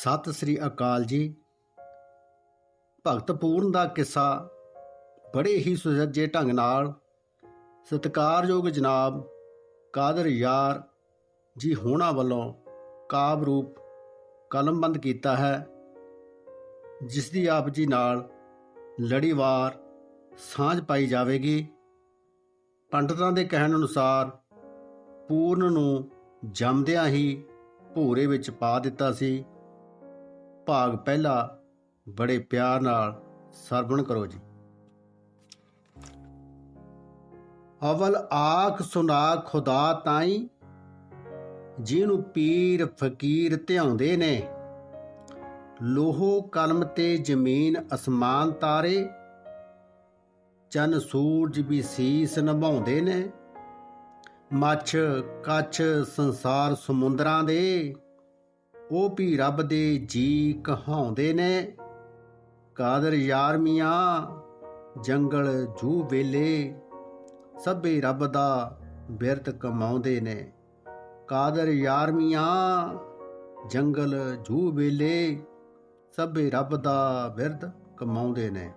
ਸਤਿ ਸ੍ਰੀ ਅਕਾਲ ਜੀ। ਭਗਤ ਪੂਰਨ ਦਾ ਕਿੱਸਾ ਬੜੇ ਹੀ ਸੁਜੱਜੇ ਢੰਗ ਨਾਲ। ਸਤਿਕਾਰਯੋਗ ਜਨਾਬ ਕਾਦਰ ਯਾਰ ਜੀ ਹੋਣਾ ਵੱਲੋਂ ਕਾਬ ਰੂਪ ਕਲਮਬੰਦ ਕੀਤਾ ਹੈ, ਜਿਸ ਦੀ ਆਪ ਜੀ ਨਾਲ ਲੜੀਵਾਰ ਸਾਂਝ ਪਾਈ ਜਾਵੇਗੀ। ਪੰਡਤਾਂ ਦੇ ਕਹਿਣ ਅਨੁਸਾਰ ਪੂਰਨ ਨੂੰ ਜੰਮਦਿਆਂ ਹੀ ਭੂਰੇ ਵਿੱਚ ਪਾ ਦਿੱਤਾ ਸੀ। ਭਾਗ ਪਹਿਲਾ, ਬੜੇ ਪਿਆਰ ਨਾਲ ਸਰਵਣ ਕਰੋ ਜੀ। ਅਵਲ ਆਖ ਸੁਨਾ ਖੁਦਾ ਤਾਈ, ਜਿਹਨੂੰ ਪੀਰ ਫਕੀਰ ਧਿਆਉਂਦੇ ਨੇ। ਲੋਹੋ ਕਲਮ ਤੇ ਜ਼ਮੀਨ ਅਸਮਾਨ ਤਾਰੇ, ਚੰਨ ਸੂਰਜ ਵੀ ਸੀਸ ਨਿਭਾਉਂਦੇ ਨੇ। ਮੱਛ ਕੱਛ ਸੰਸਾਰ ਸਮੁੰਦਰਾਂ ਦੇ। ਉਹ ਵੀ ਰੱਬ ਦੇ ਜੀ ਕਹਾਉਂਦੇ ਨੇ। ਕਾਦਰ ਯਾਰ ਮੀਆਂ, ਜੰਗਲ ਜੂ ਵੇਲੇ, ਸਭੇ ਰੱਬ ਦਾ ਬਿਰਤ ਕਮਾਉਂਦੇ ਨੇ। ਕਾਦਰ ਯਾਰ ਮੀਆਂ, ਜੰਗਲ ਜੂ ਵੇਲੇ, ਸਭੇ ਰੱਬ ਦਾ ਬਿਰਤ ਕਮਾਉਂਦੇ ਨੇ।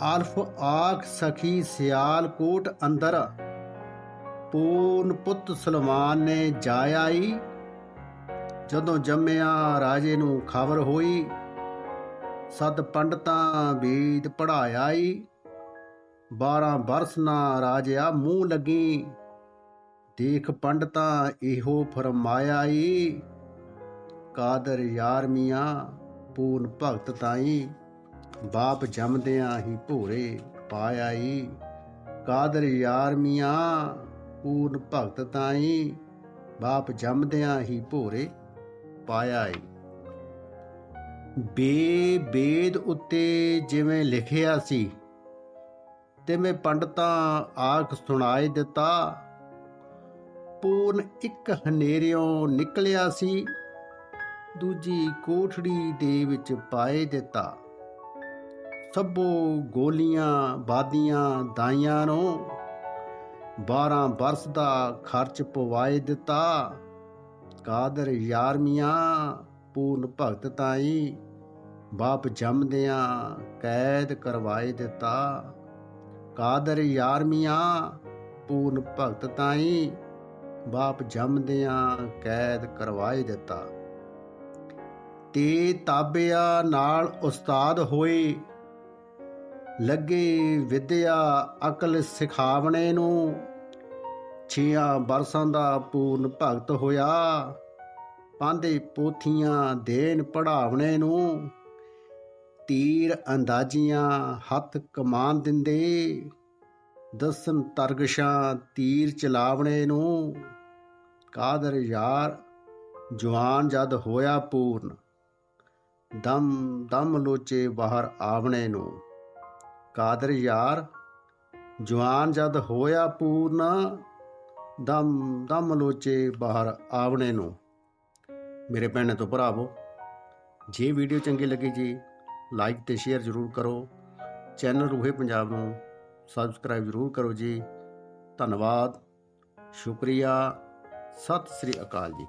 ਆਲਫ ਆਖ ਸਖੀ ਸਿਆਲਕੋਟ ਅੰਦਰ, ਪੂਰਨ ਪੁੱਤ ਸਲਮਾਨ ਨੇ ਜਾਇਆਈ। ਜਦੋਂ ਜੰਮਿਆ ਰਾਜੇ ਨੂੰ ਖਬਰ ਹੋਈ, ਸਤ ਪੰਡਤਾਂ ਵੇਦ ਪੜਾਇਆਈ 12 ਬਰਸ ਨਾ ਰਾਜਿਆ ਮੂੰਹ ਲੱਗੀ। ਦੇਖ ਪੰਡਤਾਂ ਇਹੋ ਫਰਮਾਇਆਈ, ਕਾਦਰ ਯਾਰ ਮੀਆਂ, ਪੂਰਨ ਭਗਤ ਤਾਈ, ਬਾਪ ਜੰਮਦਿਆਂ ਹੀ ਭੋਰੇ ਪਾਇਆਈ। ਕਾਦਰ ਯਾਰ ਮੀਆਂ, ਪੂਰਨ ਭਗਤ ਤਾਈ, ਬਾਪ ਜੰਮਦਿਆਂ ਹੀ ਭੋਰੇ ਪਾਇਆ ਏ। ਬੇ, ਬੇਦ ਉੱਤੇ ਜਿਵੇਂ ਲਿਖਿਆ ਸੀ, ਤੇ ਮੈਂ ਪੰਡਤਾਂ ਆਖ ਸੁਣਾਏ ਦਿੱਤਾ। ਪੂਰਨ ਇੱਕ ਹਨੇਰਿਓਂ ਨਿਕਲਿਆ ਸੀ, ਦੂਜੀ ਕੋਠੜੀ ਦੇ ਵਿੱਚ ਪਾਏ ਦਿੱਤਾ। ਸਭੋ ਗੋਲੀਆਂ ਬਾਦੀਆਂ ਦਾਈਆਂ ਨੂੰ 12 ਬਰਸ ਦਾ ਖਰਚ ਪਵਾਏ ਦਿੱਤਾ। ਕਾਦਰ ਯਾਰ ਮੀਆਂ, ਪੂਰਨ ਭਗਤ ਤਾਈ, ਬਾਪ ਜੰਮਦਿਆਂ ਕੈਦ ਕਰਵਾਏ ਦਿੱਤਾ। ਕਾਦਰ ਯਾਰ ਮੀਆਂ, ਪੂਰਨ ਭਗਤ ਤਾਈ, ਬਾਪ ਜੰਮਦਿਆਂ ਕੈਦ ਕਰਵਾਏ ਦਿੱਤਾ। ਤੇ ਤਾਬਿਆ ਨਾਲ ਉਸਤਾਦ ਹੋਏ। ਲੱਗੇ ਵਿਦਿਆ ਅਕਲ ਸਿਖਾਵਣੇ ਨੂੰ ਛੀਆਂ ਬਰਸਾਂ ਦਾ ਪੂਰਨ ਭਗਤ ਹੋਇਆ। ਪਾਂਦੇ ਪੋਥੀਆਂ ਦੇਣ ਪੜਾਵਣੇ ਨੂੰ। ਤੀਰ ਅੰਦਾਜ਼ੀਆਂ ਹੱਥ ਕਮਾਨ ਦਿੰਦੇ। ਦਸਨ ਤਰਗਸ਼ਾਂ ਤੀਰ ਚਲਾਵਣੇ ਨੂੰ। ਕਾਦਰ ਯਾਰ ਜਵਾਨ ਜਦ ਹੋਇਆ ਪੂਰਨ। ਦਮ ਦਮ ਲੋਚੇ ਬਾਹਰ ਆਵਣੇ ਨੂੰ। ਕਾਦਰ ਯਾਰ ਜਵਾਨ ਜਦ ਹੋਇਆ ਪੂਰਨ। ਦਮ ਦਮ ਲੋਚੇ ਬਾਹਰ ਆਵਣੇ ਨੂੰ। ਮੇਰੇ ਭੈਣੇ ਤੋਂ ਭਰਾਵੋ, ਜੇ ਵੀਡੀਓ ਚੰਗੀ ਲੱਗੀ ਜੀ, ਲਾਈਕ ਤੇ ਸ਼ੇਅਰ ਜ਼ਰੂਰ ਕਰੋ। ਚੈਨਲ ਰੂਹੇ ਪੰਜਾਬ ਨੂੰ ਸਬਸਕ੍ਰਾਈਬ ਜ਼ਰੂਰ ਕਰੋ ਜੀ। ਧੰਨਵਾਦ। ਸ਼ੁਕਰੀਆ। ਸਤਿ ਸ੍ਰੀ ਅਕਾਲ ਜੀ।